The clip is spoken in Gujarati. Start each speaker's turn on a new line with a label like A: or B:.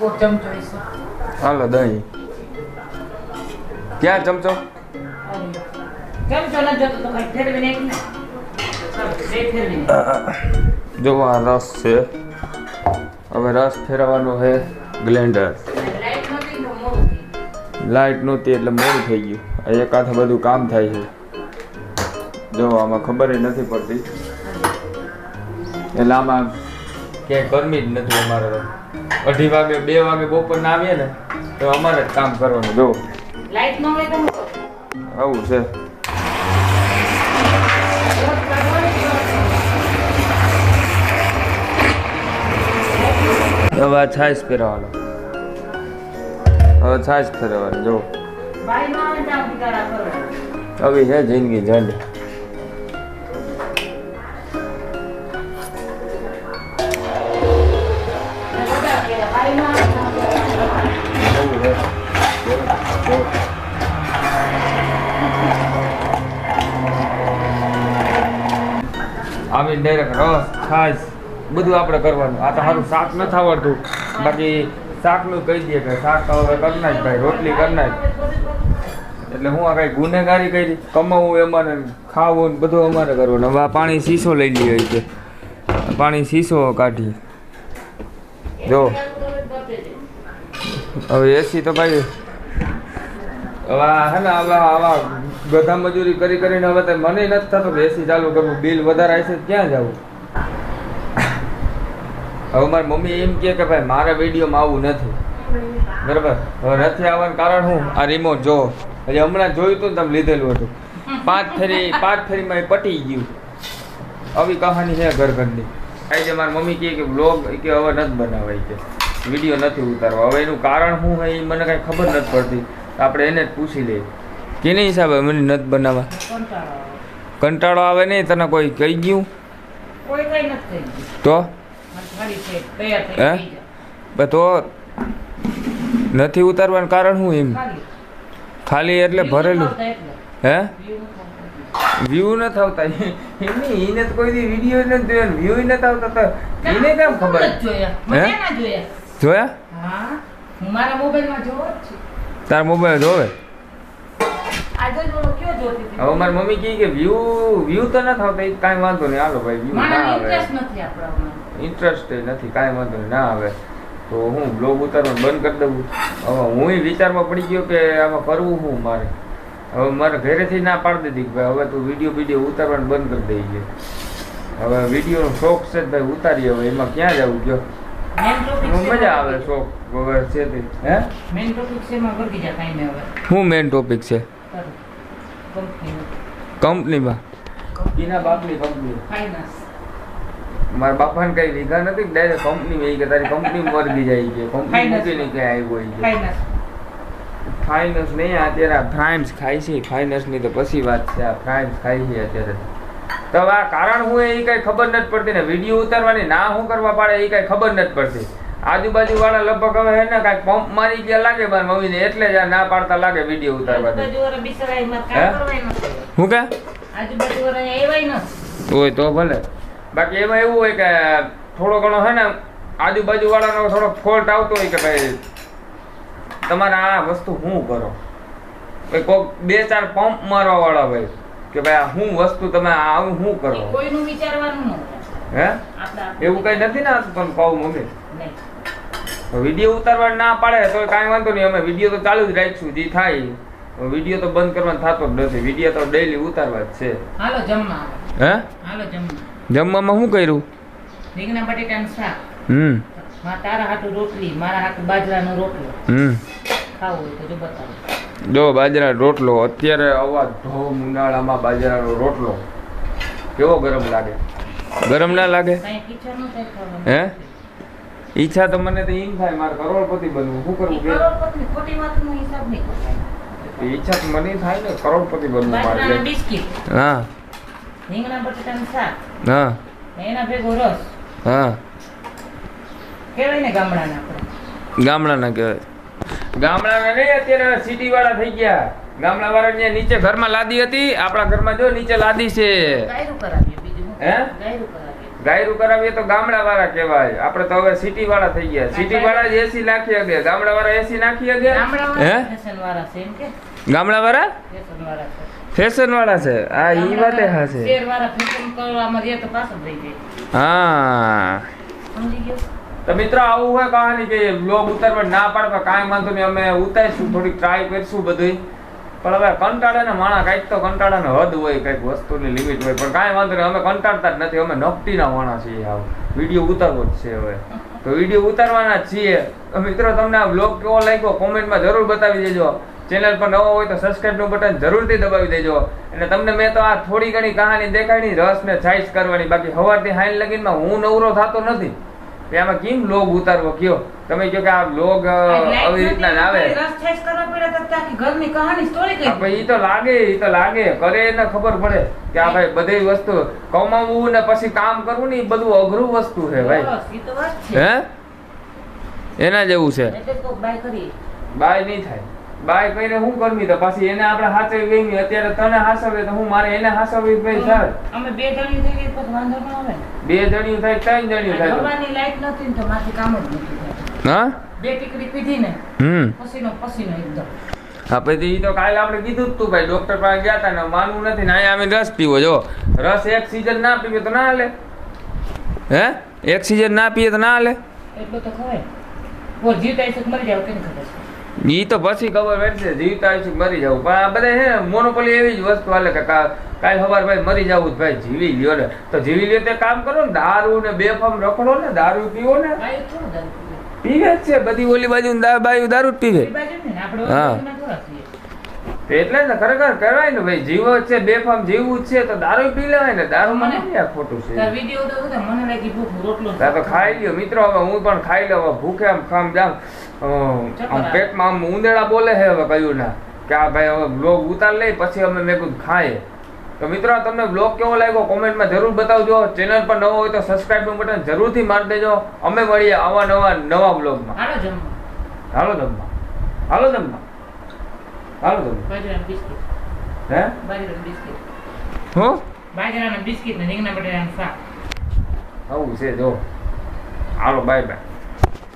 A: હશે.
B: હાલો દહીં. ક્યાં ચમચો?
A: ચમચો જોતો તો.
B: જો આ રસ છે. હવે રસ ફેરવવાનો છે ગ્લેન્ડર. લાઇટ નહોતી એટલે મોડું થઈ ગયું. આ એક હાથે બધું કામ થાય છે. જો આમાં ખબર નથી પડતી. એટલે આમાં ક્યાંય ગરમી જ નથી અમારે અઢી વાગે બે વાગે બપોરના આવીએ ને તો અમારે જ કામ કરવાનું જો
A: લાઈટ ન હોય તો
B: આવું છે. હવે છાશ ફેરવાનો હવે છાશ ફેરવાની જો. હવે છે જિંદગી જંડ
A: આવી
B: ડાયરેક્ટ રસ છાશ બધું આપણે કરવાનું. આ તો સારું શાક નથી આવડતું બાકી શાકનું કહી દઈએ કે શાક તો હવે કરી નાખ ભાઈ, રોટલી કરી નાખ. એટલે હું આ કઈ ગુનેગારી કરી? કમાવું અમારે ખાવું બધું અમારે કરવાનું. હવે આ પાણી શીશો લઈ લઈએ છે પાણી શીશો કાઢી જો. હવે એસી તો ભાઈ, હવે હે ને, હવે આવા ગધા મજૂરી કરી કરીને હવે તો મને નથી થતું કે એસી ચાલુ કરવું, બિલ વધારે આવશે ક્યાં જવું? હવે મારી મમ્મી એમ કહે કે ભાઈ, મારા વિડીયોમાં આવું નથી. બરાબર? હવે નથી આવવાનું કારણ હું? આ રિમોટ જો. હજી હમણાં જોયું હતું ને તમે લીધેલું હતું. પાંચ ફેરી, પાંચ ફેરીમાં એ પટી ગયું. આવી કહાની છે ઘર ઘરની આજે મારી મમ્મી કહે કે બ્લોગ કે હવે નથી બનાવાય કે. વીડિયો નથી ઉતારવા. હવે એનું કારણ શું હોય એ મને કાંઈ ખબર નથી પડતી. આપણે એને જ પૂછી લઈએ. કેની હિસાબે મને નથી બનાવવા
A: કંટાળો આવે.
B: નહીં તને કોઈ કહી ગયું. તો હે? તો નથી ઉતારવાનું કારણ શું એમ
A: ખાલી.
B: એટલે ભરેલું. હે. વ્યૂ ન આવતા એમની એને તો કોઈ દી વીડિયો નથી જોયો વ્યૂ નથી આવતા તો એને કેમ ખબર
A: જોયા. જોયા.
B: જોયા
A: હા મારા મોબાઈલમાં જોવો જ છું
B: તાર મોબાઈલ જોવે
A: આજે જ ઓલો કયો જોતી હતી
B: હવે મારી મમ્મી કહે કે વ્યૂ વ્યૂ તો નથી આવતા તો કાંઈ વાંધો નહીં. હાલો ભાઈ વ્યૂ ના આવે.
A: ઇન્ટરેસ્ટ નથી
B: કાંઈ વાંધો નહીં ના આવે. તો હું બ્લોગ ઉતારવાનું બંધ કરી દઉં. હવે હું વિચારમાં પડી ગયો કે આમાં કરવું શું મારે? હવે મારે ઘરેથી ના પાડી દીધી કે ભાઈ હવે તું વીડિયો વીડિયો ઉતારવાનું બંધ કરી દઈ ગયો હવે વિડીયોનો શોખ છે ભાઈ ઉતારીએ હવે. એમાં ક્યાં જવું
A: ટોપિક
B: મજા આવે શોખ વગર છે હે?
A: મેન ટોપિક છે
B: શું મેઇન ટોપિક છે? કંપનીમાં. એના બાપની કંપની.
A: ફાઇનાન્સ
B: મારા બાપાને કઈ લીધા નથી ડાયરેક્ટ કંપની વેઈ કે તારી કંપની મરગી જાય છે કંપની. મૂકીને ક્યાં આવ્યો છે
A: ફાઇનાન્સ
B: ફાઇનાન્સ નહીં અત્યારે આ ફ્રાઇમ્સ ખાય છે. ફાઇનાન્સની તો પછી વાત છે. આ ફ્રાઇમ્સ ખાય છે અત્યારે. તો આ કારણ હું એ કઈ ખબર નથી પડતી ને. વીડિયો ઉતારવાની ના હું કરવા પાડે એ કઈ ખબર નથી પડતી. આજુબાજુ વાળા લગભગ હવે હે ને કઈ પંપ મારી ગયા લાગે મારી મમ્મીને એટલે જ આ ના પાડતા લાગે વીડિયો
A: ઉતારવા
B: હે? કે? હોય તો ભલે. બાકી એમાં એવું હોય કે થોડો ઘણો હે ને આજુબાજુ વાળાનો થોડો ફોલ્ટ આવતો હોય કે ભાઈ તમારે આ વસ્તુ શું કરો? ભાઈ કોક બે ચાર પંપ મારવા વાળા ભાઈ કે ભાઈ આ શું વસ્તુ તમે આવું શું કરો?
A: કોઈનું વિચારવાનું
B: હે? એવું કઈ નથી ને તમને કહું મમ્મી. વીડિયો ઉતારવા ના પાડે તો કાંઈ વાંધો નહીં. અમે વીડિયો તો ચાલુ જ રાખીશું જે થાય. વીડિયો તો બંધ કરવાનો થતો જ નથી. વીડિયો તો ડેઈલી ઉતારવા જ છે.
A: હાલો જમવા
B: હે?
A: હાલો જમવા.
B: જમવામાં શું કર્યું?
A: રીંગણા બટેટાનું શાક.
B: હમ.
A: તારા હાટું રોટલી મારા હાટું બાજરાનો રોટલો.
B: હમ.
A: ખાવું હોય તો જો બતાવો.
B: જો બાજરા રોટલો અત્યારે અવાજ ધોમ ઉનાળામાં બાજરાનો રોટલો. કેવો ગરમ લાગે? ગરમ ના લાગે?
A: કાંઈ ઈચ્છા ન
B: હે? ઈચ્છા તો મને તો એમ થાય મારે કરોડપતિ બનવું. શું કરવું કે?
A: કરોડપતિની ખોટી વાતનો હિસાબ નહીં કરવાનો.
B: ઈચ્છા તો મને થાય ને કરોડપતિ બનવું મારે.
A: બિસ્કિટ.
B: હા.
A: રીંગણા બટેટાનું શાક.
B: હા.
A: એના ભેગો રસ.
B: હા.
A: કહેવાય ને ગામડાના આપણે?
B: ગામડાના કહેવાય. ગામડાના નહીં અત્યારે સિટી વાળા થઈ ગયા. ગામડા વાળા ત્યાં નીચે ઘરમાં લાદી હતી. આપણા ઘરમાં જો નીચે લાદી છે.
A: ગાયરું કરાવીએ બીજું. હે? ગાયરું
B: ગાયરું કરાવીએ તો ગામડા વાળા કહેવાય. આપણે તો હવે સિટી વાળા થઈ ગયા. સિટી વાળા જ એસી નાખી અગે ગામડા વાળા એસી નાખી અગે હે?
A: ફેશન વાળા છે
B: ગામડા વાળા
A: ફેશન વાળા છે.
B: ફેશન વાળા છે. આ ઈ વાતે હા છે.
A: શેર વાળા ફેશન કરવામાં રહે તો પાછળ રહી જાય
B: હા.
A: સમજી ગયો?
B: તો મિત્રો આવું હોય કહાની કે બ્લોગ ઉતારવા ના પાડવા કાંઈ વાંધો નહીં. અમે ઉતારીશું થોડીક ટ્રાય કરીશું બધું પણ હવે કંટાળે ને માણા કાંઈક તો કંટાળે ને હદ હોય, કંઈક વસ્તુની લિમિટ હોય. પણ કાંઈ વાંધો નહીં, અમે કંટાળતા જ નથી. અમે નફટીના માણા છીએ આવ. વીડિયો ઉતારવો જ છે હવે. તો વીડિયો ઉતારવાના છીએ. મિત્રો, તમને આ બ્લોગ કેવો લાગ્યો? કોમેન્ટમાં જરૂર બતાવી દેજો. ચેનલ પર નવો હોય તો સબસ્ક્રાઈબનું બટન જરૂરથી દબાવી દેજો. એટલે તમને મેં તો આ થોડી ઘણી કહાની દેખાડી રસ ને છાઈસ કરવાની. બાકી સવારથી હાઈન લગીનમાં હું નવરો થતો નથી. આમાં કેમ લોગ ઉતારવો? કયો? તમે કહો કે આ લોગ આવી રીતના ના આવે.
A: ઘરની કહાની સ્ટોરી
B: તો લાગે ઈ તો લાગે. કરે એને ખબર પડે કે આ ભાઈ બધી વસ્તુ કમાવવું ને પછી કામ કરવું ને બધું અઘરું વસ્તુ છે ભાઈ. હે? એના જેવું છે.
A: બાય
B: નહીં થાય. બાય કહીને શું કરવી? તો પછી એને આપણે હાચવી ગઈ? અત્યારે તને હાસવે તો હું મારે એને હાસવી ભાઈ સર
A: અમે બે જણી થઈ ગઈ પછી વાંધો ન આવે.
B: બે જણી થાય ત્રણ જણી થાય.
A: ભગવાનની લાઈટ નથી તો માથે કામ જ નથી.
B: હા?
A: બે ટીકડી પીધી ને
B: હમ.
A: પસીનો પસીનો એકદમ.
B: હા પછી ઈ તો કાલે આપણે કીધું તું ભાઈ ડોક્ટર પાસે ગયા હતા ને માનવું નથી ને અહીંયા અમે રસ પીવો જો. રસ એક સીઝન ના પીવે તો ના હાલે. હે? એક સીઝન ના પીએ તો ના હાલે.
A: એટલું તો ખવાય. બોલ જીવતા તો મરી જાવ કેને ખબર છે?
B: ઈ તો પછી ખબર પડશે જીવતા આવીશું મરી જવું. પણ આ બધા ને મોનોપોલી એવી જ વસ્તુ હાલે કે કાંઈ કાલ સવાર ભાઈ મરી જવું ભાઈ જીવી લ્યો ને. તો જીવી લ્યો તે કામ કરો ને દારૂ ને બેફામ રખડો ને દારૂ પીવો ને.
A: પીવે.
B: જ છે બધી ઓલી બાજુ બાજુ દારૂ જ પીવે. હા. એટલે જ ને ખરેખર કહેવાય ને ભાઈ જીવો છે બેફામ જીવવું છે તો દારૂ પી લેવાય ને દારૂ મને ક્યાં ખોટું છે.
A: તો
B: ખાઈ લ્યો મિત્રો હવે હું પણ ખાઈ લઉં હવે ભૂખે આમ ખામ જામ. આમ પેટમાં આમ ઉંદેડા બોલે છે હવે કયું ના કે આ ભાઈ હવે બ્લોગ ઉતાર લઈ પછી અમે મેં કીધું ખાઈએ. તો મિત્રો તમને બ્લોગ કેવો લાગ્યો કોમેન્ટમાં જરૂર બતાવજો. ચેનલ પર નવો હોય તો સબસ્ક્રાઇબનું બટન જરૂરથી મારી દેજો. અમે મળીએ આવા નવા નવા બ્લોગમાં
A: હાલો જમવા.
B: હાલો જમવા. હાલો જમવા. હાલો જમવા
A: બાજરાના બિસ્કિટ.
B: હે?
A: બાજરાના બિસ્કિટ.
B: હું?
A: બાજરાના બિસ્કિટ ને રીંગણા બટાટાનું શાક.
B: આવું છે જો. હાલો બાય બાય